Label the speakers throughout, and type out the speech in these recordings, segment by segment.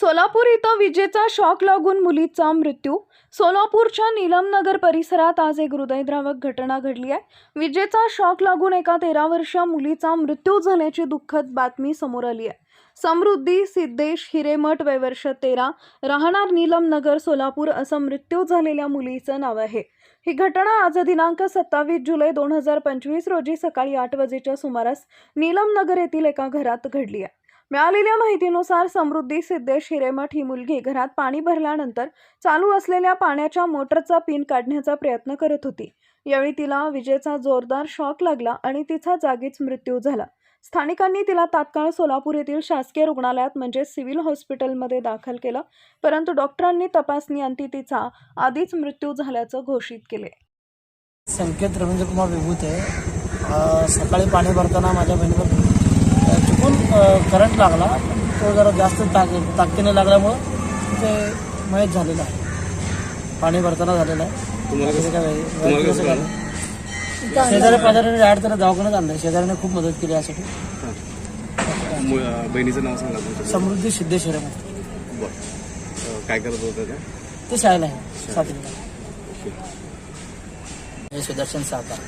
Speaker 1: सोलापूर इथं विजेचा शॉक लागून मुलीचा मृत्यू. सोलापूरच्या नीलमनगर परिसरात आज एक हृदयद्रावक घटना घडली आहे. विजेचा शॉक लागून एका तेरा वर्षीय मुलीचा मृत्यू झाल्याची दुःखद बातमी समोर आली आहे. समृद्धी सिद्धेश हिरेमठ वयवर्ष तेरा राहणार नीलमनगर सोलापूर असं मृत्यू झालेल्या मुलीचं नाव आहे. ही घटना आज दिनांक सत्तावीस जुलै दोन हजार पंचवीस रोजी सकाळी आठ वाजेच्या सुमारास नीलमनगर येथील एका घरात घडली आहे. मिळालेल्या माहितीनुसार समृद्धी सिद्धेश हिरेमठ ही मुलगी घरात पाणी भरल्यानंतर चालू असलेल्या पाण्याच्या मोटरचा पिन काढण्याचा प्रयत्न करत होती. यावेळी तिला विजेचा जोरदार शॉक लागला आणि तिचा जागीच मृत्यू झाला. स्थानिकांनी तिला तात्काळ सोलापूर येथील शासकीय रुग्णालयात म्हणजे सिव्हिल हॉस्पिटलमध्ये दाखल केलं परंतु डॉक्टरांनी तपासणी अंती तिचा आधीच मृत्यू झाल्याचं घोषित केले.
Speaker 2: संकेत रवींद्र कुमार विभूत आहे. सकाळी पाणी भरताना माझ्या बहिणीवर अ, करंट लागला तो जरा जास्त ताक ताकदीने लागल्यामुळं ते मयत झालेलं आहे. पाणी भरताना झालेलं आहे.
Speaker 3: तुम्हाला
Speaker 2: बाकीचं
Speaker 3: कसं
Speaker 2: काय वेगळं-
Speaker 3: तुम्हाला
Speaker 2: वेगळं
Speaker 3: कसं
Speaker 2: झालं. शेजारी पाजारी डायरेक्ट त्याला दवाखान्यात आणलं शेजाऱ्याने खूप मदत केली यासाठी.
Speaker 3: बहिणीचं नाव सांगा तुमचं.
Speaker 2: समृद्धी सिद्धेश्वर
Speaker 3: बरं. अं, काय करत होतं त्या?
Speaker 2: ते शाळेला आहे. सातवीला.
Speaker 4: मी सुदर्शन सातार.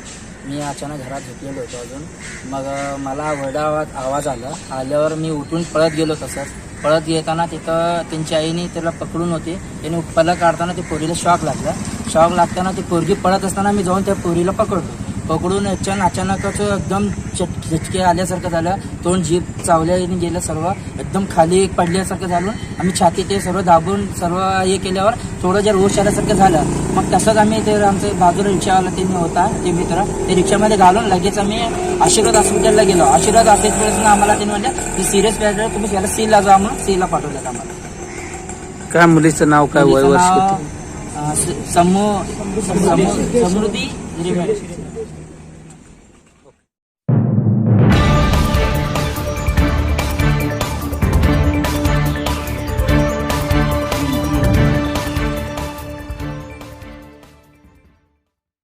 Speaker 4: मी अचानक घरात झोपलेलो होतो अजून. मग मला वरडा आवाज आवाज आला. आल्यावर मी उठून पळत गेलो तसंच. पळत येताना तिथं त्यांची आईने त्याला पकडून होती. त्याने पलक काढताना ते पोरीला शॉक लागला. शॉक लागताना ती पोरगी पळत असताना मी जाऊन त्या पोरीला पकडलो पकडून अचानक अचानकच एकदम चट झटके आल्यासारखं झालं. तोंड जीभ चावल्याने गेलं सर्व. एकदम खाली पडल्यासारखं झालं. आम्ही छाती ते सर्व दाबून सर्व हे केल्यावर थोडं जर होश आल्यासारखं झालं मग तसंच आम्ही ते आमचे बाजूला रिक्षावाला त्यांनी होता ते मित्र ते रिक्षामध्ये घालून लगेच आम्ही आशीर्वाद हॉस्पिटलला गेलो. आशीर्वाद हॉस्पिटल आम्हाला त्यांनी म्हटलं की सिरियस पॅरेंट तुम्ही याला सीला जा म्हणून सीला पाठवलं आम्हाला.
Speaker 5: काय मुलीचं नाव काय वय वर्ष
Speaker 4: समृद्धी.